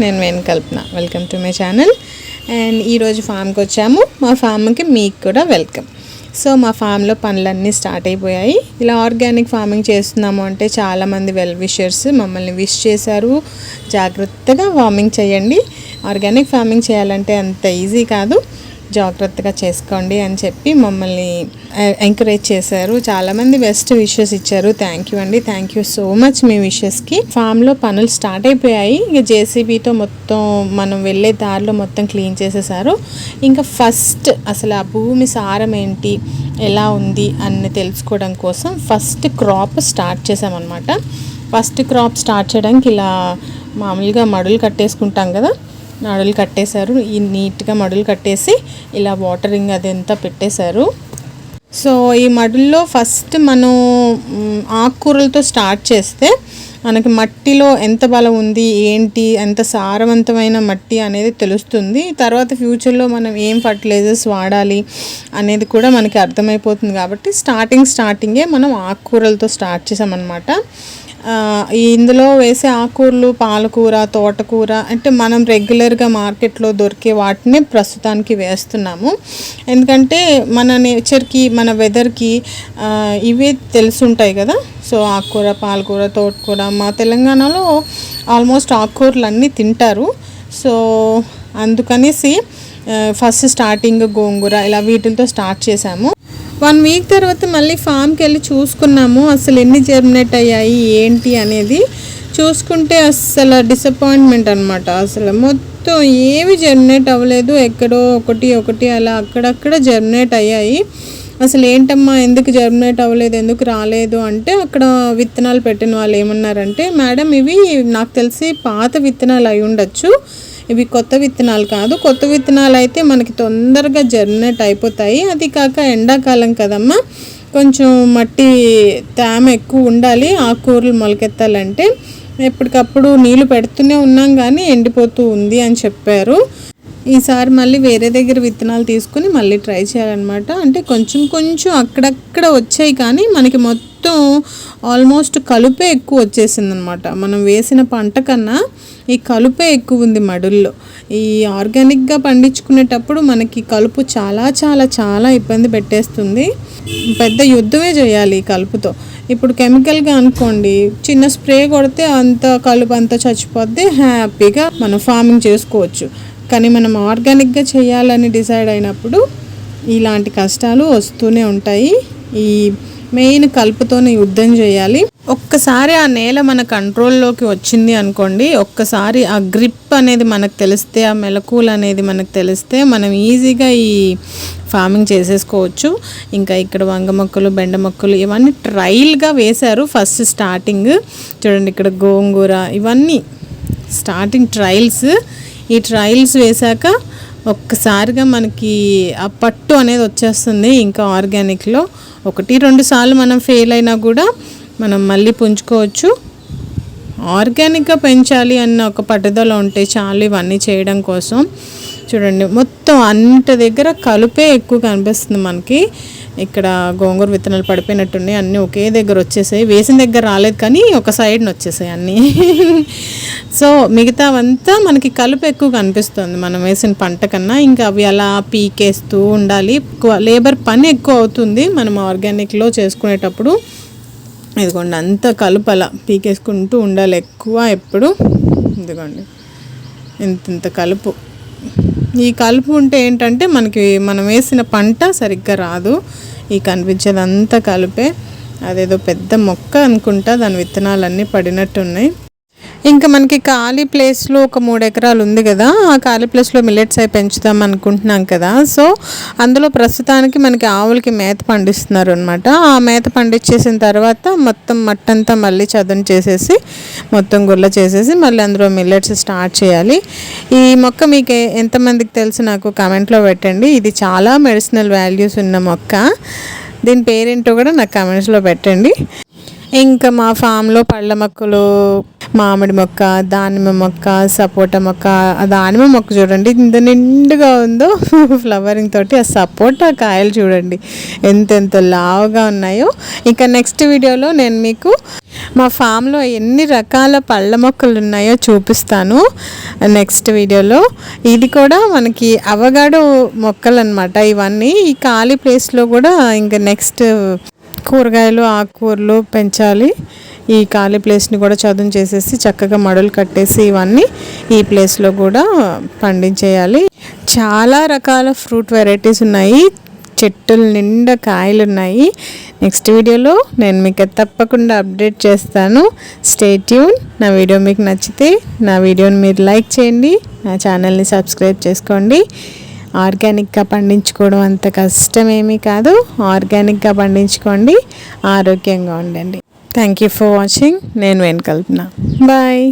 నేను Venu Kalpana. Welcome to my channel and ఈరోజు ఫామ్కి వచ్చాము. మా ఫామ్కి మీకు కూడా వెల్కమ్ సో మా ఫామ్లో పనులన్నీ స్టార్ట్ అయిపోయాయి. ఇలా ఆర్గానిక్ ఫార్మింగ్ చేస్తున్నాము అంటే చాలామంది వెల్ విషర్స్ మమ్మల్ని విష్ చేశారు. జాగ్రత్తగా ఫార్మింగ్ చేయండి. ఆర్గానిక్ ఫార్మింగ్ చేయాలంటే అంత ఈజీ కాదు. జాగ్రత్తగా చేసుకోండి అని చెప్పి మమ్మల్ని ఎంకరేజ్ చేశారు. చాలామంది బెస్ట్ విషెస్ ఇచ్చారు. థ్యాంక్ యూ అండి. థ్యాంక్ యూ సో మచ్ మీ విషెస్కి ఫామ్లో పనులు స్టార్ట్ అయిపోయాయి. ఇక జేసీబీతో మొత్తం మనం వెళ్ళే దారిలో మొత్తం క్లీన్ చేసేసారు. ఇంకా ఫస్ట్ అసలు ఆ భూమి సారం ఏంటి? ఎలా ఉంది? అని తెలుసుకోవడం కోసం ఫస్ట్ క్రాప్ స్టార్ట్ చేసామన్నమాట ఫస్ట్ క్రాప్ స్టార్ట్ చేయడానికి ఇలా మామూలుగా మడులు కట్టేసుకుంటాం కదా. నడులు కట్టేశారు. ఈ నీట్గా మడులు కట్టేసి ఇలా వాటరింగ్ అదంతా పెట్టేశారు. సో ఈ మడుల్లో ఫస్ట్ మనం ఆకుకూరలతో స్టార్ట్ చేస్తే మనకి మట్టిలో ఎంత బలం ఉంది ఏంటి ఎంత సారవంతమైన మట్టి అనేది తెలుస్తుంది. తర్వాత ఫ్యూచర్లో మనం ఏం ఫర్టిలైజర్స్ వాడాలి అనేది కూడా మనకి అర్థమైపోతుంది కాబట్టి స్టార్టింగ్ స్టార్టింగే మనం ఆకుకూరలతో స్టార్ట్ చేసామన్నమాట. ఇందులో వేసే ఆకుకూరలు పాలకూర తోటకూర అంటే మనం రెగ్యులర్గా మార్కెట్లో దొరికే వాటిని ప్రస్తుతానికి వేస్తున్నాము. ఎందుకంటే మన నేచర్కి మన వెదర్కి ఇవే తెలుసుంటాయి కదా. సో ఆకుకూర పాలకూర తోటకూర మా తెలంగాణలో ఆల్మోస్ట్ ఆకుకూరలు అన్నీ తింటారు. సో అందుకనేసి ఫస్ట్ స్టార్టింగ్ గోంగూర ఇలా వీటితో స్టార్ట్ చేశాము. వన్ వీక్ తర్వాత మళ్ళీ ఫామ్కి వెళ్ళి చూసుకున్నాము అసలు ఎన్ని జర్మినేట్ అయ్యాయి ఏంటి అనేది. చూసుకుంటే అసలు డిసప్పాయింట్మెంట్ అనమాట అసలు మొత్తం ఏవి జర్మినేట్ అవ్వలేదు ఎక్కడో ఒకటి ఒకటి అలా అక్కడక్కడ జర్మినేట్ అయ్యాయి. అసలు ఏంటమ్మా ఎందుకు జర్మినేట్ అవ్వలేదు ఎందుకు రాలేదు అంటే అక్కడ విత్తనాలు పెట్టిన వాళ్ళు ఏమన్నారంటే మేడం ఇవి నాకు తెలిసి పాత విత్తనాలు అయి ఉండొచ్చు. ఇవి కొత్త విత్తనాలు కాదు. కొత్త విత్తనాలు అయితే మనకి తొందరగా జర్మినేట్ అయిపోతాయి. అది కాక ఎండాకాలం కదమ్మా. కొంచెం మట్టి తేమ ఎక్కువ ఉండాలి. ఆకుకూరలు మొలకెత్తాలంటే ఎప్పటికప్పుడు నీళ్ళు పెడుతూనే ఉన్నాం కానీ ఎండిపోతూ ఉంది అని చెప్పారు. ఈసారి మళ్ళీ వేరే దగ్గర విత్తనాలు తీసుకుని మళ్ళీ ట్రై చేయాలన్నమాట. అంటే కొంచెం కొంచెం అక్కడక్కడ వచ్చాయి కానీ మనకి మొత్తం మొత్తం ఆల్మోస్ట్ కలుపే ఎక్కువ వచ్చేసింది అనమాట మనం వేసిన పంట కన్నా ఈ కలుపే ఎక్కువ ఉంది మడుల్లో. ఈ ఆర్గానిక్గా పండించుకునేటప్పుడు మనకి కలుపు చాలా చాలా చాలా ఇబ్బంది పెట్టేస్తుంది. పెద్ద యుద్ధమే చేయాలి ఈ కలుపుతో. ఇప్పుడు కెమికల్గా అనుకోండి చిన్న స్ప్రే కొడితే అంత కలుపు అంతా చచ్చిపోద్ది హ్యాపీగా మనం ఫార్మింగ్ చేసుకోవచ్చు. కానీ మనం ఆర్గానిక్గా చేయాలని డిసైడ్ అయినప్పుడు ఇలాంటి కష్టాలు వస్తూనే ఉంటాయి. ఈ మెయిన్ కలుపుతోనే యుద్ధం చేయాలి. ఒక్కసారి ఆ నేల మన కంట్రోల్లోకి వచ్చింది అనుకోండి ఒక్కసారి ఆ గ్రిప్ అనేది మనకు తెలిస్తే ఆ మెలకువలు అనేది మనకు తెలిస్తే మనం ఈజీగా ఈ ఫార్మింగ్ చేసేసుకోవచ్చు. ఇంకా ఇక్కడ వంగ మొక్కలు బెండ మొక్కలు ఇవన్నీ ట్రైల్గా వేశారు ఫస్ట్ స్టార్టింగ్. చూడండి ఇక్కడ గోంగూర ఇవన్నీ స్టార్టింగ్ ట్రయల్స్. ఈ ట్రయల్స్ వేశాక ఒక్కసారిగా మనకి ఆ పట్టు అనేది వచ్చేస్తుంది ఇంకా ఆర్గానిక్లో. ఒకటి. రెండు సార్లు మనం ఫెయిల్ అయినా కూడా మనం మళ్ళీ పుంజుకోవచ్చు. ఆర్గానిక్గా పెంచాలి అన్న ఒక పట్టుదల ఉంటే చాలు ఇవన్నీ చేయడం కోసం. చూడండి మొత్తం అంత దగ్గర కలుపే ఎక్కువ కనిపిస్తుంది మనకి. ఇక్కడ గోంగూర విత్తనాలు పడిపోయినట్టున్నాయి అన్నీ ఒకే దగ్గర వచ్చేసాయి. వేసిన దగ్గర రాలేదు కానీ ఒక సైడ్ని వచ్చేసాయి అన్నీ. సో మిగతావంతా మనకి కలుపు ఎక్కువ కనిపిస్తుంది. మనం వేసిన పంట కన్నా ఇంకా అవి అలా పీకేస్తూ ఉండాలి. ఎక్కువ లేబర్ పని ఎక్కువ అవుతుంది. మనం ఆర్గానిక్లో చేసుకునేటప్పుడు ఇదిగోండి అంత కలుపు అలా పీకేసుకుంటూ ఉండాలి. ఎక్కువ ఎప్పుడు. ఇదిగోండి ఇంత ఇంత కలుపు. ఈ కలుపు ఉంటే ఏంటంటే మనకి మనం వేసిన పంట సరిగ్గా రాదు. ఈ కనిపించేదంతా కలిపే. అదేదో పెద్ద మొక్క అనుకుంటా దాని విత్తనాలన్నీ పడినట్టు ఉన్నాయి ఇంకా మనకి ఖాళీ ప్లేస్లో ఒక మూడు ఎకరాలు ఉంది కదా ఆ ఖాళీ ప్లేస్లో మిల్లెట్స్ అవి పెంచుదాం అనుకుంటున్నాం కదా. సో అందులో ప్రస్తుతానికి మనకి ఆవులకి మేత పండిస్తున్నారు అనమాట ఆ మేత పండించేసిన తర్వాత మొత్తం మట్టంతా మళ్ళీ చదును చేసేసి మొత్తం గుల్ల చేసేసి మళ్ళీ అందులో మిల్లెట్స్ స్టార్ట్ చేయాలి. ఈ మొక్క మీకు ఎంతమందికి తెలుసు నాకు కామెంట్లో పెట్టండి. ఇది చాలా మెడిసినల్ వాల్యూస్ ఉన్న మొక్క. దీని పేరేంటో కూడా నాకు కామెంట్స్లో పెట్టండి. ఇంకా మా ఫామ్లో పళ్ళ మొక్కలు మామిడి మొక్క దానిమ్మ మొక్క సపోటా మొక్క ఆ దానిమ్మ మొక్క చూడండి ఇంత నిండుగా ఉందో ఫ్లవరింగ్ తోటి ఆ సపోటా కాయలు చూడండి ఎంతెంత లావుగా ఉన్నాయో. ఇంకా నెక్స్ట్ వీడియోలో నేను మీకు మా ఫామ్లో ఎన్ని రకాల పళ్ళ మొక్కలు ఉన్నాయో చూపిస్తాను. నెక్స్ట్ వీడియోలో ఇది కూడా మనకి అవగాడో మొక్కలు అనమాట ఇవన్నీ. ఈ ఖాళీ ప్లేస్లో కూడా ఇంకా నెక్స్ట్ కూరగాయలు ఆకుకూరలు పెంచాలి. ఈ ఖాళీ ప్లేస్ని కూడా చదును చేసేసి చక్కగా మడులు కట్టేసి ఇవన్నీ ఈ ప్లేస్లో కూడా పండించేయాలి. చాలా రకాల ఫ్రూట్ వెరైటీస్ ఉన్నాయి. చెట్టుల నిండా కాయలు ఉన్నాయి. నెక్స్ట్ వీడియోలో నేను మీకు తప్పకుండా అప్డేట్ చేస్తాను. స్టే ట్యూన్ నా వీడియో మీకు నచ్చితే నా వీడియోని మీరు లైక్ చేయండి. నా ఛానల్ని సబ్స్క్రైబ్ చేసుకోండి. ఆర్గానిక్గా పండించుకోవడం అంత కష్టమేమీ కాదు. ఆర్గానిక్గా పండించుకోండి. ఆరోగ్యంగా ఉండండి. థ్యాంక్ యూ ఫర్ వాచింగ్ నేను వెనకల్పన. బాయ్